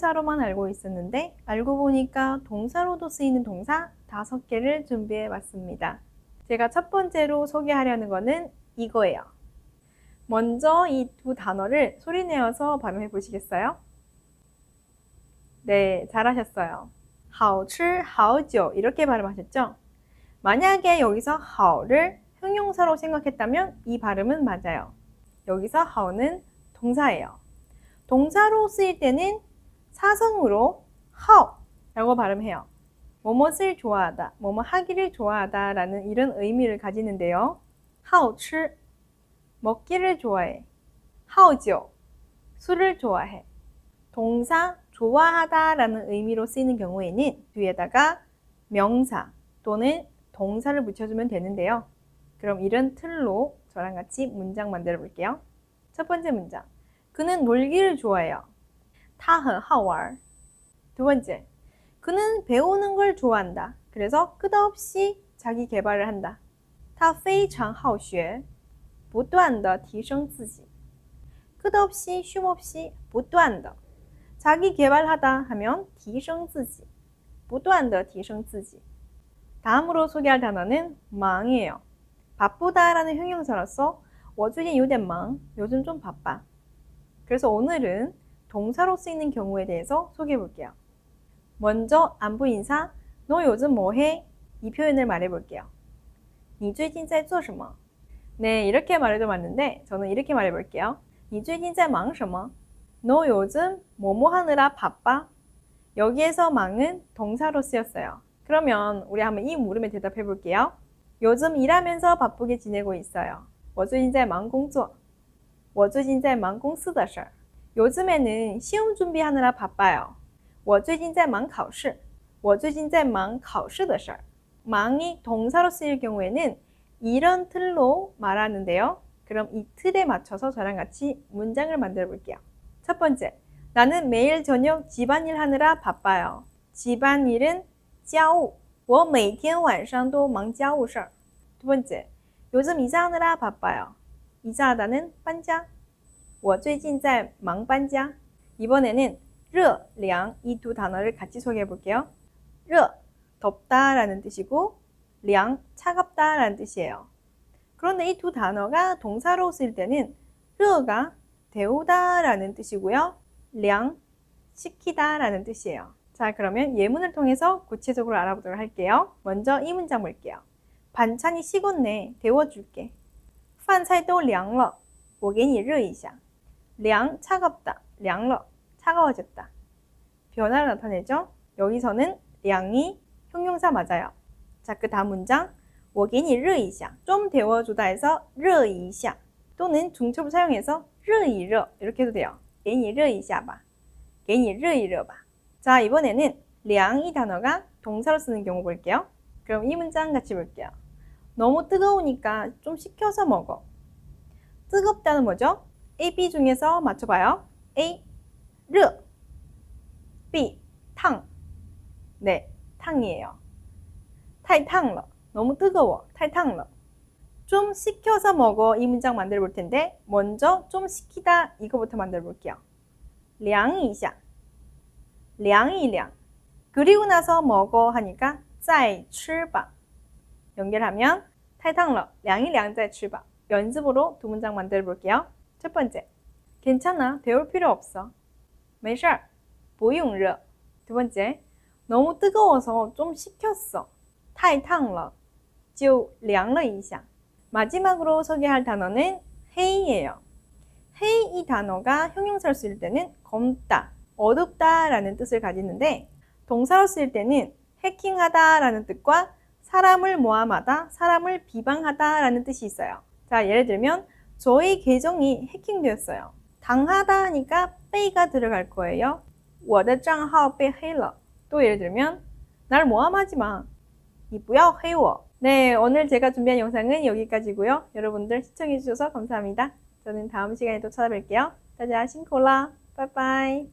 형용사로만 알고 있었는데 알고 보니까 동사로도 쓰이는 동사 다섯 개를 준비해 봤습니다. 제가 첫 번째로 소개하려는 거는 이거예요. 먼저 이 두 단어를 소리내어서 발음해 보시겠어요? 네, 잘하셨어요. 好吃好久 이렇게 발음하셨죠? 만약에 여기서 好를 형용사로 생각했다면 이 발음은 맞아요. 여기서 好는 동사예요. 동사로 쓰일 때는 사성으로 how라고 발음해요. 뭐뭇을 좋아하다, 뭐뭐 하기를 좋아하다 라는 이런 의미를 가지는데요. 하오吃 먹기를 좋아해. 하오지오 술을 좋아해. 동사 좋아하다 라는 의미로 쓰이는 경우에는 뒤에다가 명사 또는 동사를 붙여주면 되는데요. 그럼 이런 틀로 저랑 같이 문장 만들어 볼게요. 첫 번째 문장. 그는 놀기를 좋아해요. 他很好玩.두 번째. 그는 배우는 걸 좋아한다. 그래서 끝없이 자기 개발을 한다. 他非常好学.不断的提升自己. 끝없이 쉼없이 不断的 자기 개발하다 하면 提升自己.不断的提升自己. 다음으로 소개할 단어는 망이에요. 바쁘다라는 형용사로서 我最近有点忙. 요즘 좀 바빠. 그래서 오늘은 동사로 쓰이는 경우에 대해서 소개해 볼게요. 먼저 안부 인사, 너 요즘 뭐해? 이 표현을 말해 볼게요. 你最近在做什么? 네, 이렇게 말해도 맞는데 저는 이렇게 말해 볼게요. 你最近在忙什么?너 요즘 뭐뭐 하느라 바빠? 여기에서 망은 동사로 쓰였어요. 그러면 우리 한번 이 물음에 대답해 볼게요. 요즘 일하면서 바쁘게 지내고 있어요. 我最近在忙工作.我最近在忙公司的事儿. 요즘에는 시험 준비하느라 바빠요. 我最近在忙考试.我最近在忙考试的事儿. 망이 동사로 쓰일 경우에는 이런 틀로 말하는데요. 그럼 이 틀에 맞춰서 저랑 같이 문장을 만들어 볼게요. 첫 번째, 나는 매일 저녁 집안일 하느라 바빠요. 집안일은 家务.我每天晚上都忙家务事儿. 두 번째, 요즘 이사하느라 바빠요. 이사하다는 搬家. 我最近在忙搬家. 이번에는 热, 凉, 이 두 단어를 같이 소개해 볼게요. 热, 덥다라는 뜻이고 凉, 차갑다라는 뜻이에요. 그런데 이 두 단어가 동사로 쓸 때는 热가 데우다라는 뜻이고요. 凉, 식히다라는 뜻이에요. 자, 그러면 예문을 통해서 구체적으로 알아보도록 할게요. 먼저 이 문장 볼게요. 반찬이 식었네. 데워줄게. 饭菜都凉了.我给你热一下. 凉 차갑다. 凉了 차가워졌다. 변화를 나타내죠. 여기서는 凉이 형용사 맞아요. 자, 그 다음 문장. 我给你热一下.좀 데워주다 해서 热一下. 또는 중첩을 사용해서 热一热 이렇게 해도 돼요. 给你热一下吧.给你热一热吧. 자, 이번에는 凉이 단어가 동사로 쓰는 경우 볼게요. 그럼 이 문장 같이 볼게요. 너무 뜨거우니까 좀 식혀서 먹어. 뜨겁다는 뭐죠? A, B 중에서 맞춰봐요. A, 热 B, 烫 네, 탕이에요. 太烫了. 너무 뜨거워. 太烫了. 좀 식혀서 먹어. 이 문장 만들어 볼 텐데 먼저 좀 식히다 이거부터 만들어 볼게요. 凉一下. 凉一凉. 그리고 나서 먹어 하니까 再吃吧. 연결하면 太烫了,凉一凉再吃吧. 연습으로 두 문장 만들어 볼게요. 첫 번째. 괜찮아. 데울 필요 없어. 没事,不用热.두 번째. 너무 뜨거워서 좀 식혔어. 太烫了,就凉了一下. 마지막으로 소개할 단어는 헤이예요. 헤이 이 단어가 형용사로 쓰일 때는 검다, 어둡다 라는 뜻을 가지는데 동사로 쓰일 때는 해킹하다 라는 뜻과 사람을 모함하다, 사람을 비방하다 라는 뜻이 있어요. 자, 예를 들면 저희 계정이 해킹되었어요. 당하다 하니까 빼이가 들어갈 거예요. 我的账号被黑了.또 예를 들면 날 모함하지 마. 你不要黑我. 네, 오늘 제가 준비한 영상은 여기까지고요. 여러분들 시청해주셔서 감사합니다. 저는 다음 시간에 또 찾아뵐게요. 大家辛苦啦，拜拜。